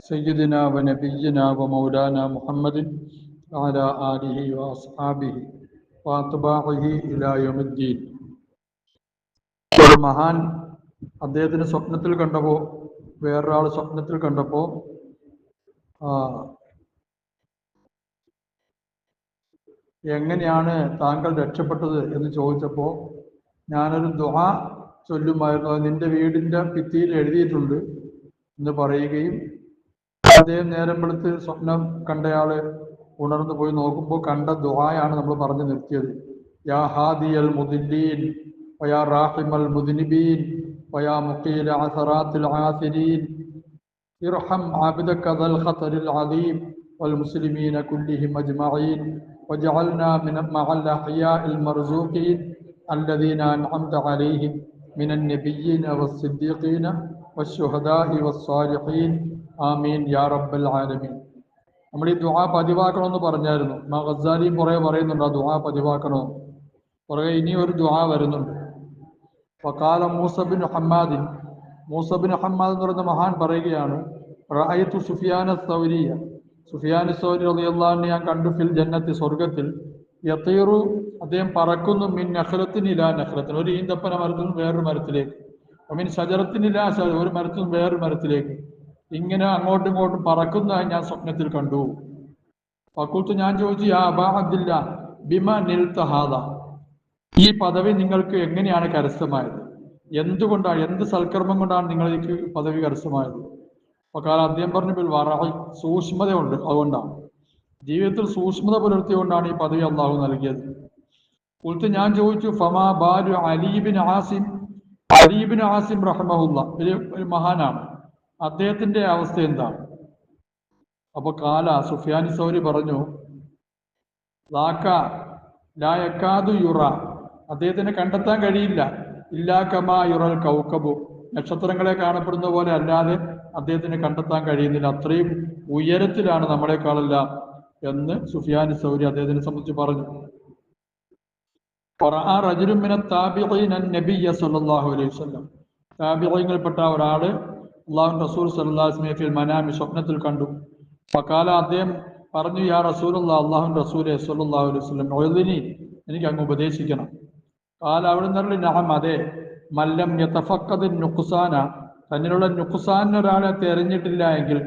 سيدنا ونبينا ومولانا محمد وعلى آله وأصحابه وأتباعه إلى يوم الدين ഒരു മഹാൻ അദ്ദേഹത്തിന് സ്വപ്നത്തിൽ കണ്ടപ്പോൾ വേറൊരാൾ സ്വപ്നത്തിൽ കണ്ടപ്പോൾ ആ എങ്ങനെയാണ് താങ്കൾ രക്ഷപ്പെട്ടത് എന്ന് ചോദിച്ചപ്പോൾ ഞാനൊരു ദുആ ചൊല്ലുമായിരുന്നു അത് നിന്റെ വീടിന്റെ ഭിത്തിയിൽ എഴുതിയിട്ടുണ്ട് എന്ന് പറയുകയും അദ്ദേഹം നേരം വെളുത്ത് സ്വപ്നം കണ്ടയാള് ഉണർന്നു പോയി നോക്കുമ്പോൾ കണ്ട ദുആയാണ് നമ്മൾ പറഞ്ഞു നിർത്തിയത് യാ ഹാദിയൽ മുദില്ലീൻ വയാ റാഹിമൽ മുദിനിബീൻ വയാ മുഖീല അസറാത്തിൽ ആസിരീൻ ارحم عبدك ذا الخطر العظيم والمسلمين كلهم أجمعين وجعلنا من مع الأحياء المرزوقين الذين أنعمت عليهم من النبيين والصديقين والشهداء والصالحين آمين يا رب العالمين നമ്മൾ ഈ ദുആ പതിവാക്കണമെന്ന് പറഞ്ഞായിരുന്നു മാ ഗസാലിയും കുറേ പറയുന്നുണ്ട് ആ ദുആ പതിവാക്കണോ കുറേ ഇനി ഒരു ദുആ വരുന്നുണ്ട് വക്കാല മൂസബിൻ ഹമ്മാദിൻ മൂസബിൻ ഹമ്മാദ് എന്ന് പറയുന്ന മഹാൻ പറയുകയാണ് റഅയ്തു സുഫിയാന സൗരിയ സുഫിയാൻ സൗരി റളിയല്ലാഹു ഞാൻ കണ്ടു ഫിൽ ജന്നത്തി സ്വർഗത്തിൽ യത്തീറു അദ്ദേഹം പറക്കുന്നു മിൻ നഖലത്തിന് ഇലാ നഖലത്തിന് ഒരു ഈന്തപ്പന മരത്തിൽ നിന്ന് വേറൊരു മരത്തിലേക്ക് മിൻ ശജറത്തിനില്ല ഒരു മരത്തിൽ നിന്ന് വേറൊരു മരത്തിലേക്ക്. ഇങ്ങനെ അങ്ങോട്ടും ഇങ്ങോട്ടും പറക്കുന്നതായി ഞാൻ സ്വപ്നത്തിൽ കണ്ടു. ഫക്കുൽത്ത് ഞാൻ ചോദിച്ചു യാ അബാ അബ്ദില്ല ബിമ നിൽത്തഹാദ ഈ പദവി നിങ്ങൾക്ക് എങ്ങനെയാണ് കരസ്ഥമായത്? എന്തുകൊണ്ടാണ് എന്ത് സൽക്കർമ്മം കൊണ്ടാണ് നിങ്ങൾക്ക് പദവി കരസ്ഥമായത്? അപ്പോൾ അദ്ദേഹം പറഞ്ഞു വറായി സൂക്ഷ്മതയുണ്ട് അതുകൊണ്ടാണ്. ജീവിതത്തിൽ സൂക്ഷ്മത പുലർത്തിയുകൊണ്ടാണ് ഈ പദവി അള്ളാഹു നൽകിയത്. ഉൽത്ത് ഞാൻ ചോദിച്ചു ഫമാ ബാലു അലീബിൻ ആസിം? അലീബിൻ ആസിം റഹ്മഹുല്ല. ഒരു ഒരു മഹാനാണ്. അദ്ദേഹത്തിന്റെ അവസ്ഥ എന്താണ്? അപ്പൊ കാല സുഫിയാൻ സൗരി പറഞ്ഞു ലാക്ക യുറ. അദ്ദേഹത്തിനെ കണ്ടെത്താൻ കഴിയില്ല. ഇല്ലാ കമാ യുറൽ കൗക്കബു നക്ഷത്രങ്ങളെ കാണപ്പെടുന്ന പോലെ അല്ലാതെ അദ്ദേഹത്തിന് കണ്ടെത്താൻ കഴിയുന്നില്ല. അത്രയും ഉയരത്തിലാണ് നമ്മളെക്കാളെല്ലാം എന്ന് സുഫിയാൻ സൗരി അദ്ദേഹത്തിനെ സംബന്ധിച്ച് പറഞ്ഞു. താബിയങ്ങളിൽപ്പെട്ട ഒരാൾ അള്ളാഹു റസൂൽ മനാമി സ്വപ്നത്തിൽ കണ്ടു. പക്കാല അദ്ദേഹം പറഞ്ഞു യാ റസൂൽ അള്ളാഹു റസൂലെ സല്ലാഹു അലൈഹി സ്വലം ഒഴുതിനി എനിക്ക് അങ്ങ് ഉപദേശിക്കണം. കാല അവിടെ നിന്നുള്ള നഹം അതെ. മല്ലം യതഫക്കത് നുഖ്സാന. തന്നിലുള്ള നുഖ്സാൻ ഒരാളെ തെരഞ്ഞിട്ടില്ല എങ്കിൽ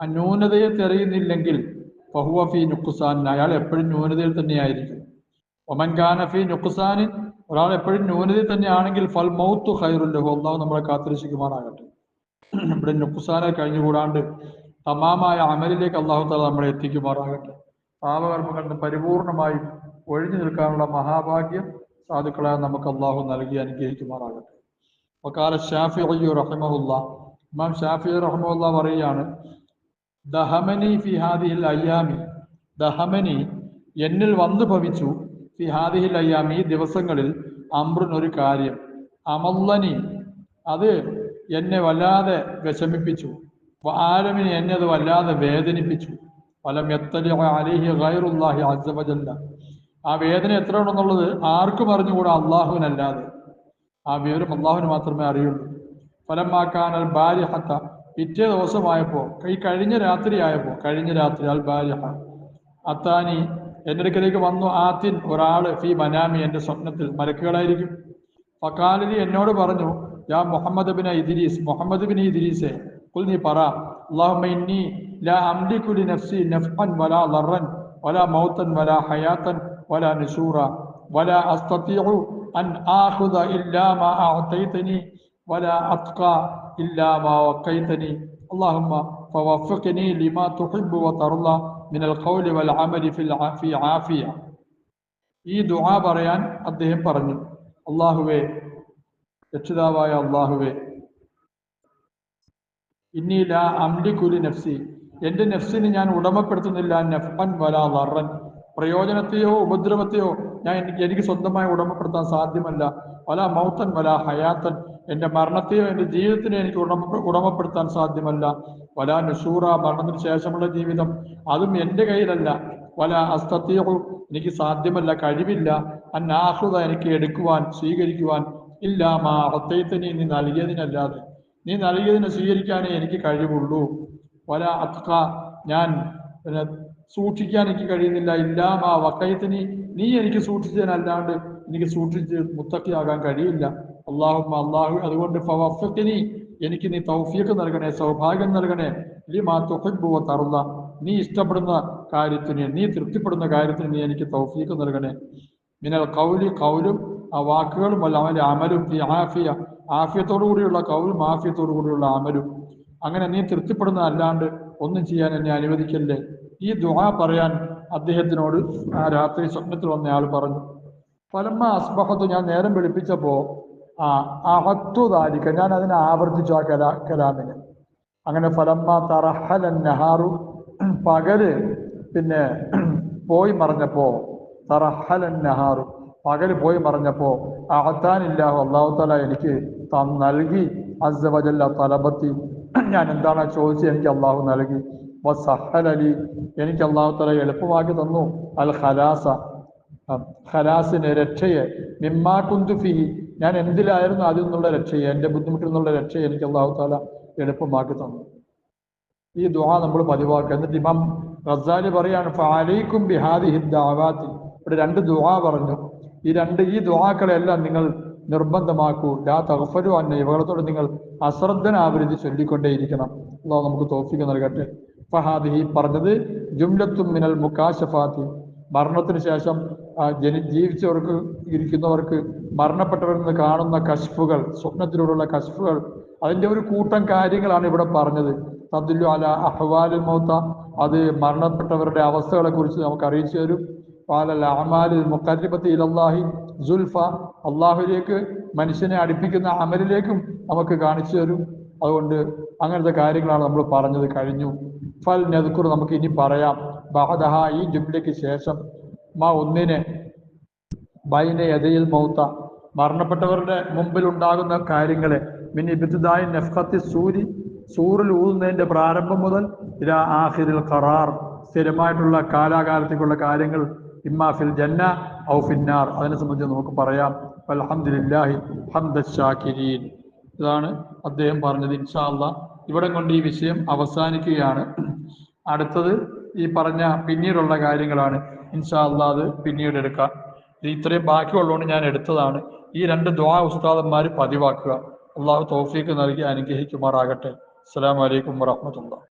ആ ന്യൂനതയെ തെരയുന്നില്ലെങ്കിൽ ഫഹുവഫി നുഖ്സാൻ അയാൾ എപ്പോഴും ന്യൂനതയിൽ തന്നെയായിരിക്കും. ഒമൻ ഖാനഫി നുഖ്സാൻ ഒരാൾ എപ്പോഴും ന്യൂനതയിൽ തന്നെയാണെങ്കിൽ ഫൽ മൗത്തു ഖൈറുല്ലഹു അള്ളാഹു നമ്മളെ കാത്തിരക്ഷിക്കുമാറാകട്ടെ. ഇവിടെ നുഖ്സാനെ കഴിഞ്ഞുകൂടാണ്ട് തമാമായ അമലിലേക്ക് അള്ളാഹു താല നമ്മളെ എത്തിക്കുമാറാകട്ടെ. പാപകർമ്മങ്ങളുടെ പരിപൂർണമായി ഒഴിഞ്ഞു നിൽക്കാനുള്ള മഹാഭാഗ്യം സാധുക്കളായ നമുക്ക് അള്ളാഹു നൽകി അനുഗ്രഹിക്കുമാറാകട്ടെ. വക്കാല ഷാഫി അയ്യു റഹ്മുല്ല ഇമാം ഷാഫി റഹ്മുല്ല പറയുകയാണ് ദഹമനി ഫി ഹാദിഹിൽ അയ്യാമി. ദഹമനി എന്നിൽ വന്നു ഭവിച്ചു. ഫി ഈ ദിവസങ്ങളിൽ അമ്രുൻ ഒരു കാര്യം. അമല്ലനി അത് എന്നെ വല്ലാതെ വിഷമിപ്പിച്ചു. ആലമിനെ എന്നെ അത് വല്ലാതെ വേദനിപ്പിച്ചു. ഫലം എത്തലി അലിഹി ഗൈറുല്ലാഹി അസവജല്ല ആ വേദന എത്ര ഉണ്ടെന്നുള്ളത് ആർക്കും അറിഞ്ഞുകൂടാ അള്ളാഹുവിനല്ലാതെ ആ വിവരം അള്ളാഹുവിന് മാത്രമേ അറിയുള്ളൂ. ഫലമാക്കാൻ അൽ ബാലിഹത്ത പിറ്റേ ദിവസമായപ്പോൾ ഈ കഴിഞ്ഞ രാത്രി ആയപ്പോൾ കഴിഞ്ഞ രാത്രി അൽ ബാലിഹ അത്താനി എന്റെ അടുക്കലേക്ക് വന്നു ആത്തിൻ ഒരാൾ ഫി മനാമി എന്റെ സ്വപ്നത്തിൽ മരക്കുകളായിരിക്കും ഫക്കാലിനി എന്നോട് പറഞ്ഞു യാ Muhammad bin Idris Muhammad bin ഇദ്രീസെ കുൽ നീ പറ അള്ളാഹുമി ലാ അംലിക്കുലി നഫ്സി നഫ്അൻ വലാ ലറൻ വലാ മൗത്തൻ വലാ ഹയാത്തൻ വലാ നിസൂറ വലാ അസ്തത്തിഉ അൻ ആഖുദ ഇല്ലാ മാ അഅതൈതനി വലാ അത്ഖ ഇല്ലാ മാ വഖൈതനി അല്ലാഹുമ്മ ഫവഫഖ്നി ലിമാ തുഹിബ്ബു വതർള. മിനൽ ഖൗലി വൽ അമലി ഫിൽ ആഫി ആഫിയ ഈ ദുആ പറയാൻ അദ്ദേഹം പറഞ്ഞു. അള്ളാഹുവേ രക്ഷിതാവായ അള്ളാഹുവേ ഇന്നി ലാ അംലികുലി നഫ്സി. എന്റെ നഫ്സിനെ ഞാൻ ഉടമപ്പെടുത്തുന്നില്ല നഫ്അൻ വലാ വറൻ പ്രയോജനത്തെയോ ഉപദ്രവത്തെയോ ഞാൻ എനിക്ക് സ്വന്തമായി ഉടമപ്പെടുത്താൻ സാധ്യമല്ല. വല മൗത്തൻ വല ഹയാത്തൻ. എന്റെ മരണത്തെയോ എന്റെ ജീവിതത്തിനെയോ എനിക്ക് ഉടമ ഉടമപ്പെടുത്താൻ സാധ്യമല്ല. വല നുഷൂറ മരണത്തിന് ശേഷമുള്ള ജീവിതം അതും എന്റെ കയ്യിലല്ല. വല അസ്തത്യവും എനിക്ക് സാധ്യമല്ല കഴിവില്ല. അന്നാഹൃത എനിക്ക് എടുക്കുവാൻ സ്വീകരിക്കുവാൻ ഇല്ല മാ അത്തയത്തിന് നീ നൽകിയതിനല്ലാതെ. നീ നൽകിയതിനെ സ്വീകരിക്കാനേ എനിക്ക് കഴിവുള്ളൂ. വല അത്ക ഞാൻ പിന്നെ സൂക്ഷിക്കാൻ എനിക്ക് കഴിയുന്നില്ല. ഇല്ലാമാ വക്കയത്തിന് നീ എനിക്ക് സൂക്ഷിച്ചതിനല്ലാണ്ട് എനിക്ക് സൂക്ഷിച്ച് മുത്തക്കിയാകാൻ കഴിയില്ല. അള്ളാഹു അള്ളാഹു അതുകൊണ്ട് ഫവഫത്തിന് എനിക്ക് നീ തൗഫീഖ് നൽകണേ സൗഭാഗ്യം നൽകണേ. ലിമാ തുഹിബ്ബു തറുന്ന നീ ഇഷ്ടപ്പെടുന്ന കാര്യത്തിന് നീ തൃപ്തിപ്പെടുന്ന കാര്യത്തിന് നീ എനിക്ക് തൗഫീഖ് നൽകണേ. മിനൽ കൗലി കൗലും ആ വാക്കുകളും അല്ല അവന്റെ അമലും ഈ ആഫിയ ആഫിയത്തോടു കൂടിയുള്ള കൗലും ആഫിയത്തോടു കൂടിയുള്ള അമലും. അങ്ങനെ നീ തൃപ്തിപ്പെടുന്ന അല്ലാണ്ട് ഒന്നും ചെയ്യാൻ എന്നെ അനുവദിക്കല്ലേ? ഈ ദുആ പറയാൻ അദ്ദേഹത്തിനോട് ആ രാത്രി സ്വപ്നത്തിൽ വന്നയാൾ പറഞ്ഞു ഫലമ്മ അസ്ബഹത്ത് ഞാൻ നേരം വെളുപ്പിച്ചപ്പോ ആ അഹത്തു ദാലിക്ക ഞാൻ അതിനെ ആവർത്തിച്ചു ആ കലാ കലാമിന്. അങ്ങനെ ഫലമ്മ തറഹലൻ നഹാറു. പകൽ പിന്നെ പോയി മറഞ്ഞപ്പോ തറഹലൻ നഹാറു. പകൽ പോയി മറഞ്ഞപ്പോ അഹത്താനില്ലാഹു അള്ളാഹു തല എനിക്ക് തൻ നൽകി. അസവജല്ല തലബത്തി. ഞാൻ എന്താണ് ചോദിച്ചത്? എനിക്ക് അള്ളാഹു നൽകി. വസഹലലി എനിക്ക് അള്ളാഹു തല എളുപ്പമാക്കി തന്നു. അൽ ഖലാസ. ഖലാസിന് രക്ഷയെ. മിമ്മാ കുന്തുഫിഹി ഞാൻ എന്തിലായിരുന്നു അതിൽ നിന്നുള്ള രക്ഷയെ എന്റെ ബുദ്ധിമുട്ടിൽ നിന്നുള്ള രക്ഷയെ എനിക്ക് അള്ളാഹു താല എളുപ്പമാക്കി തന്നു. ഈ ദുആ നമ്മൾ പതിവാക്കുക. എന്നിട്ട് ഇമാം റസാലി പറയാണ് ഫാലൈക്കും ബിഹാദി ഹിദ്ദാവാത്തി ഇവിടെ രണ്ട് ദുആ പറഞ്ഞു. ഈ രണ്ട് ഈ ദുഹാക്കളെല്ലാം നിങ്ങൾ നിർബന്ധമാക്കൂ. ലാ തഹഫരു അന്ന ഇവകളത്തോട് നിങ്ങൾ അശ്രദ്ധനാവരുതി ചൊല്ലിക്കൊണ്ടേയിരിക്കണം. അള്ളാഹു നമുക്ക് തോഫിക്ക് നൽകട്ടെ. ഫഹാദി പറഞ്ഞത് ജുംലത്തും മിനൽ മുക്കാശഫാത്തി മരണത്തിന് ശേഷം ജനി ജീവിച്ചവർക്ക് ഇരിക്കുന്നവർക്ക് മരണപ്പെട്ടവരിൽ നിന്ന് കാണുന്ന കശ്ഫുകൾ സ്വപ്നത്തിലൂടെയുള്ള കശ്ഫുകൾ അതിന്റെ ഒരു കൂട്ടം കാര്യങ്ങളാണ് ഇവിടെ പറഞ്ഞത്. തദ്ലു അല അഹ്വാലിൽ മൗത്ത. അത് മരണപ്പെട്ടവരുടെ അവസ്ഥകളെ കുറിച്ച് നമുക്ക് അറിയിച്ചു തരും. പാലൽ അമാലിൽ മുഖരിബത്ത് ഇലല്ലാഹി സുൽഫ. അള്ളാഹുലേക്ക് മനുഷ്യനെ അടുപ്പിക്കുന്ന അമലിലേക്കും നമുക്ക് കാണിച്ചു തരും. അതുകൊണ്ട് അങ്ങനത്തെ കാര്യങ്ങളാണ് നമ്മൾ പറഞ്ഞത് കഴിഞ്ഞു. ഫൽ നെതുക്കുർ നമുക്ക് ഇനി പറയാം. ബഹദഹ ഈ ജുബ്ലിക്ക് ശേഷം മാ ഒന്നിനെ ബൈന യഥയിൽ മൗത്ത മരണപ്പെട്ടവരുടെ മുമ്പിൽ ഉണ്ടാകുന്ന കാര്യങ്ങളെ മിനി ഇബ്തിദായി നഫ്ഖത്തി സൂരി സൂറിൽ ഊതുന്നതിന്റെ പ്രാരംഭം മുതൽ ഇരാ ആഹിറിൽ ഖറാർ സ്ഥിരമായിട്ടുള്ള കാലാകാലത്തേക്കുള്ള കാര്യങ്ങൾ ഇമ്മാ ഫിൽ ജന്ന ഔ ഫിന്നാർ. അതിനെ സംബന്ധിച്ച് നമുക്ക് പറയാം. അൽഹംദുലില്ലാഹി ഹംദ ഷാക്കിരീൻ ഇതാണ് അദ്ദേഹം പറഞ്ഞത്. ഇൻഷാല്ല ഇവിടെ കൊണ്ട് ഈ വിഷയം അവസാനിക്കുകയാണ്. അടുത്തത് ഈ പറഞ്ഞ പിന്നീടുള്ള കാര്യങ്ങളാണ്. ഇൻഷാല്ല അത് പിന്നീട് എടുക്കാം. ഇത് ഇത്രയും ബാക്കിയുള്ളതുകൊണ്ട് ഞാൻ എടുത്തതാണ്. ഈ രണ്ട് ദ്വാ ഉസ്താദന്മാർ പതിവാക്കുക. അള്ളാഹു തോഫീക്ക് നൽകി അനുഗ്രഹിക്കുമാറാകട്ടെ. അസ്സാം വലൈക്കും വറഹ്മത്തുള്ളാഹി